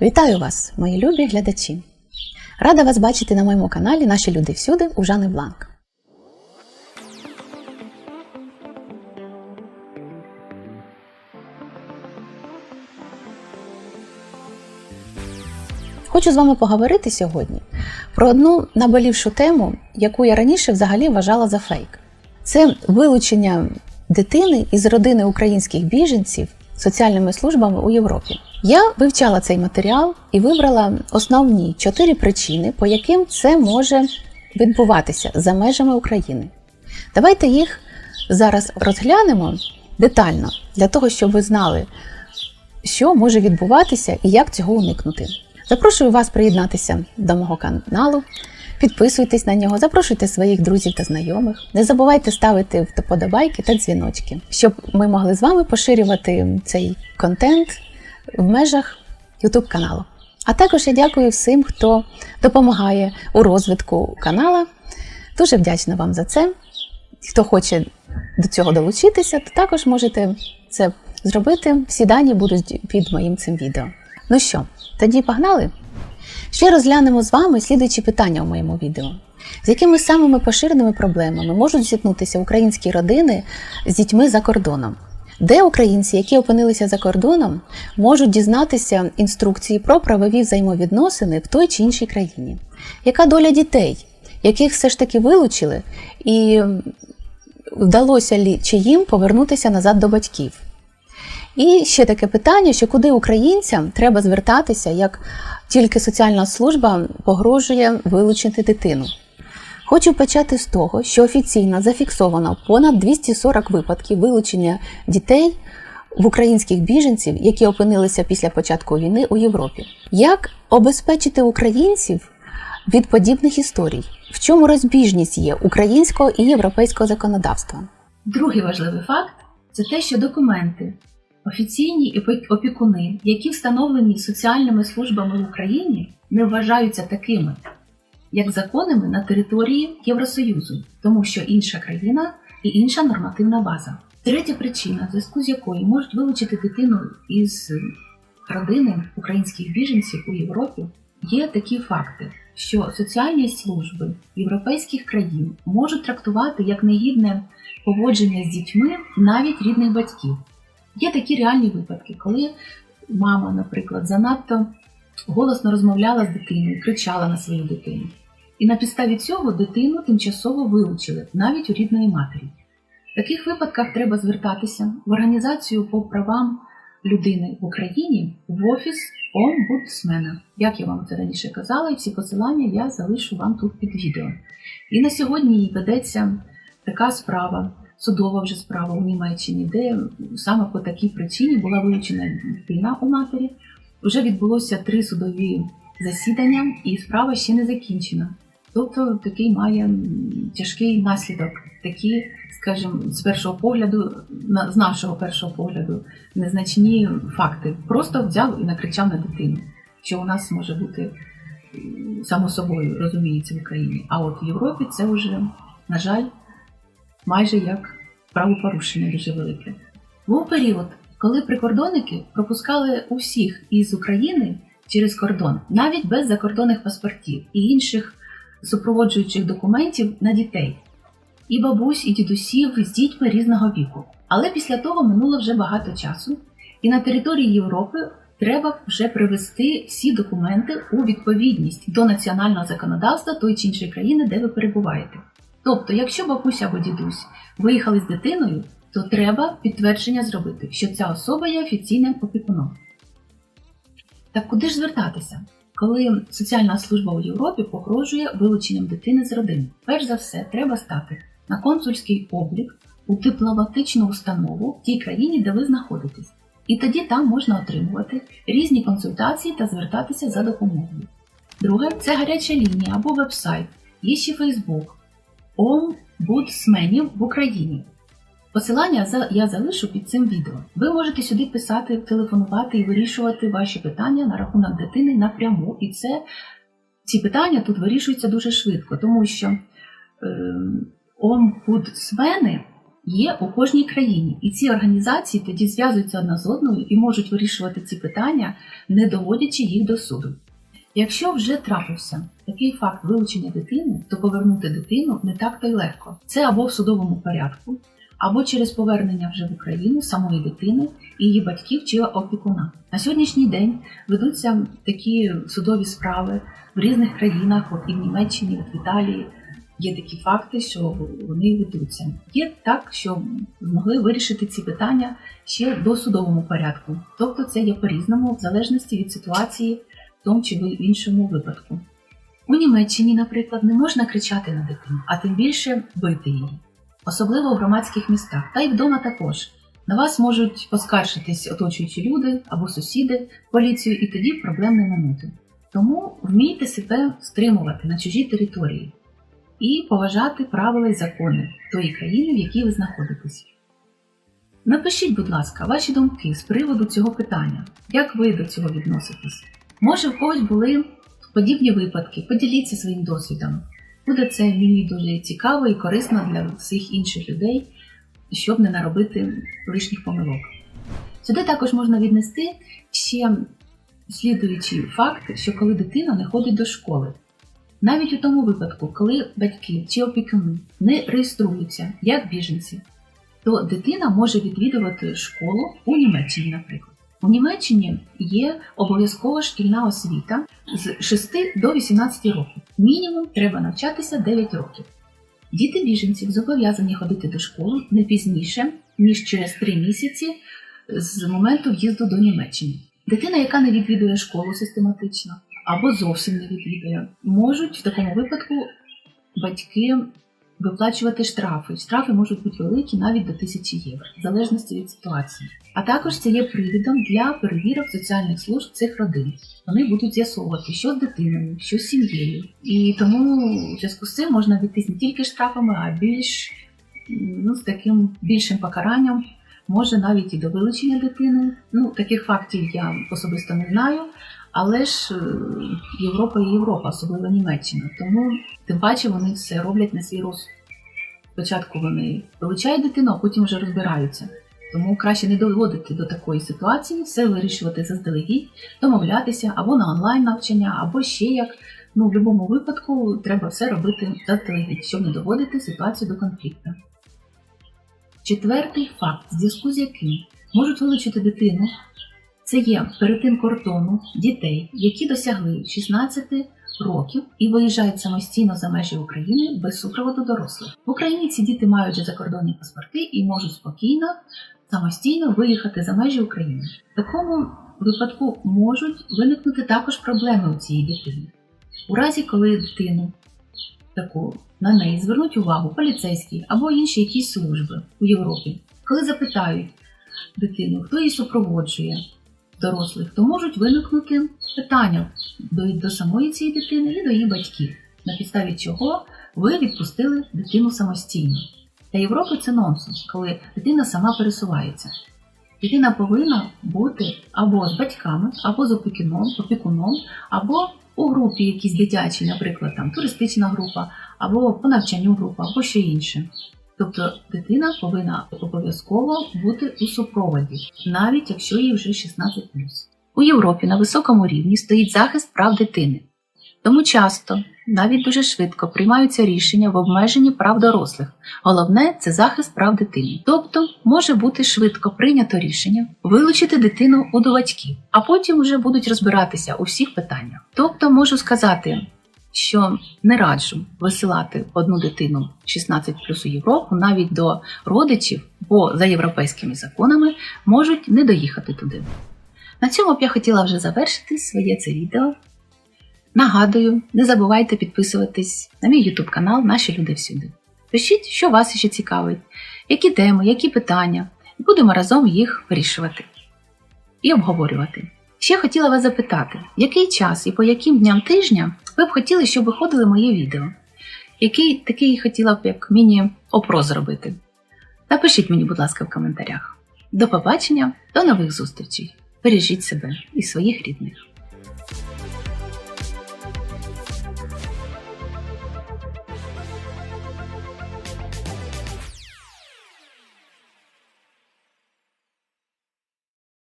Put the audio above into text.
Вітаю вас, мої любі глядачі! Рада вас бачити на моєму каналі Наші люди всюди у Жани Бланк. Хочу з вами поговорити сьогодні про одну наболівшу тему, яку я раніше взагалі вважала за фейк. Це вилучення дитини із родини українських біженців соціальними службами у Європі. Я вивчала цей матеріал і вибрала основні чотири причини, по яким це може відбуватися за межами України. Давайте їх зараз розглянемо детально для того, щоб ви знали, що може відбуватися і як цього уникнути. Запрошую вас приєднатися до мого каналу. Підписуйтесь на нього, запрошуйте своїх друзів та знайомих. Не забувайте ставити вподобайки та дзвіночки, щоб ми могли з вами поширювати цей контент в межах YouTube каналу. А також я дякую всім, хто допомагає у розвитку канала. Дуже вдячна вам за це. Хто хоче до цього долучитися, то також можете це зробити. Всі дані будуть під моїм цим відео. Ну що, тоді погнали? Ще розглянемо з вами слідуючі питання у моєму відео. З якими самими поширеними проблемами можуть зіткнутися українські родини з дітьми за кордоном? Де українці, які опинилися за кордоном, можуть дізнатися інструкції про правові взаємовідносини в той чи іншій країні? Яка доля дітей, яких все ж таки вилучили, і вдалося лі чи їм повернутися назад до батьків? І ще таке питання: що куди українцям треба звертатися, як тільки соціальна служба погрожує вилучити дитину. Хочу почати з того, що офіційно зафіксовано понад 240 випадків вилучення дітей в українських біженців, які опинилися після початку війни у Європі. Як обезпечити українців від подібних історій? В чому розбіжність є українського і європейського законодавства? Другий важливий факт це те, що документи, офіційні опікуни, які встановлені соціальними службами в Україні, не вважаються такими, як законами на території Євросоюзу, тому що інша країна і інша нормативна база. Третя причина, в зв'язку з якою можуть вилучити дитину із родини українських біженців у Європі, є такі факти, що соціальні служби європейських країн можуть трактувати як негідне поводження з дітьми навіть рідних батьків. Є такі реальні випадки, коли мама, наприклад, занадто голосно розмовляла з дитиною, кричала на свою дитину. І на підставі цього дитину тимчасово вилучили навіть у рідної матері. В таких випадках треба звертатися в організацію по правам людини в Україні в офіс омбудсмена. Як я вам це раніше казала, і всі посилання я залишу вам тут під відео. І на сьогодні ведеться така справа судова вже справа у Німеччині, де саме по такій причині була вилучена дитина у матері. Вже відбулося три судові засідання, і справа ще не закінчена. Тобто такий має тяжкий наслідок, такі, скажімо, з першого погляду, з нашого першого погляду, незначні факти. Просто взяв і накричав на дитину, що у нас може бути само собою розуміється в Україні. А от в Європі це вже, на жаль, майже як правопорушення дуже велике. Був період, коли прикордонники пропускали усіх із України через кордон, навіть без закордонних паспортів і інших супроводжуючих документів на дітей, і бабусь, і дідусів з дітьми різного віку. Але після того минуло вже багато часу, і на території Європи треба вже привести всі документи у відповідність до національного законодавства тої чи іншої країни, де ви перебуваєте. Тобто, якщо бабуся або дідусь виїхали з дитиною, то треба підтвердження зробити, що ця особа є офіційним опікуном. Так куди ж звертатися, коли соціальна служба у Європі погрожує вилученням дитини з родини? Перш за все, треба стати на консульський облік у дипломатичну установу в тій країні, де ви знаходитесь. І тоді там можна отримувати різні консультації та звертатися за допомогою. Друге це гаряча лінія або веб-сайт, є ще Фейсбук омбудсменів в Україні. Посилання я залишу під цим відео. Ви можете сюди писати, телефонувати і вирішувати ваші питання на рахунок дитини напряму. І це ці питання тут вирішуються дуже швидко, тому що е, омбудсмени є у кожній країні, і ці організації тоді зв'язуються одна з одною і можуть вирішувати ці питання, не доводячи їх до суду. Якщо вже трапився такий факт вилучення дитини, то повернути дитину не так то й легко. Це або в судовому порядку, або через повернення вже в Україну самої дитини її батьків чи опікуна. На сьогоднішній день ведуться такі судові справи в різних країнах, от і в Німеччині, от в Італії. Є такі факти, що вони ведуться. Є так, що змогли вирішити ці питання ще до судовому порядку. Тобто це є по-різному, в залежності від ситуації в тому чи в іншому випадку. У Німеччині, наприклад, не можна кричати на дитину, а тим більше бити її, особливо в громадських містах, та й вдома також. На вас можуть поскаржитись оточуючі люди або сусіди поліцію, і тоді проблем не минути. Тому вмійте себе стримувати на чужій території і поважати правила і закони тої країни, в якій ви знаходитесь. Напишіть, будь ласка, ваші думки з приводу цього питання. Як ви до цього відноситесь? Може, в когось були подібні випадки, поділіться своїм досвідом. Буде це мені дуже цікаво і корисно для всіх інших людей, щоб не наробити лишніх помилок. Сюди також можна віднести ще слідуючий факт, що коли дитина не ходить до школи. Навіть у тому випадку, коли батьки чи опікуни не реєструються як біженці, то дитина може відвідувати школу у Німеччині, наприклад. У Німеччині є обов'язкова шкільна освіта з 6 до 18 років. Мінімум треба навчатися 9 років. Діти біженців зобов'язані ходити до школи не пізніше, ніж через 3 місяці з моменту в'їзду до Німеччини. Дитина, яка не відвідує школу систематично або зовсім не відвідує, можуть в такому випадку батьки виплачувати штрафи. Штрафи можуть бути великі навіть до 1000 євро, в залежності від ситуації. А також це є привідом для перевірок соціальних служб цих родин. Вони будуть з'ясовувати, що з дитиною, що з сім'єю. І тому в зв'язку з цим можна відтись не тільки штрафами, а більш ну, з таким більшим покаранням. Може навіть і до вилучення дитини. Ну, таких фактів я особисто не знаю, але ж е, Європа і Європа, особливо Німеччина. Тому тим паче вони все роблять на свій розсуд. Спочатку вони вилучають дитину, а потім вже розбираються. Тому краще не доводити до такої ситуації, все вирішувати заздалегідь, домовлятися або на онлайн навчання, або ще як. Ну, в будь-якому випадку треба все робити заздалегідь, щоб не доводити ситуацію до конфлікту. Четвертий факт, в зв'язку з яким можуть вилучити дитину, це є перетин кордону дітей, які досягли 16 років і виїжджають самостійно за межі України без супроводу дорослих. В Україні ці діти мають закордонні паспорти і можуть спокійно, самостійно виїхати за межі України. В такому випадку можуть виникнути також проблеми у цієї дитини. У разі, коли дитину таку на неї звернуть увагу поліцейські або інші якісь служби у Європі, коли запитають дитину, хто її супроводжує дорослих, то можуть виникнути питання до, до самої цієї дитини і до її батьків, на підставі чого ви відпустили дитину самостійно. Для Європи це нонсенс, коли дитина сама пересувається. Дитина повинна бути або з батьками, або з опікуном, опікуном, або у групі якійсь дитячій, наприклад, там туристична група, або по навчанню група, або що інше. Тобто дитина повинна обов'язково бути у супроводі, навіть якщо їй вже 16 У Європі на високому рівні стоїть захист прав дитини. Тому часто, навіть дуже швидко, приймаються рішення в обмеженні прав дорослих. Головне це захист прав дитини. Тобто може бути швидко прийнято рішення вилучити дитину у до батьків, а потім вже будуть розбиратися у всіх питаннях. Тобто можу сказати, що не раджу висилати одну дитину 16 плюс у Європу навіть до родичів, бо за європейськими законами можуть не доїхати туди. На цьому б я хотіла вже завершити своє це відео. Нагадую, не забувайте підписуватись на мій YouTube канал Наші люди всюди. Пишіть, що вас ще цікавить, які теми, які питання, і будемо разом їх вирішувати і обговорювати. Ще хотіла вас запитати, який час і по яким дням тижня ви б хотіли, щоб виходили моє відео? Який такий хотіла б як міні-опро зробити? Напишіть мені, будь ласка, в коментарях. До побачення, до нових зустрічей! Бережіть себе і своїх рідних!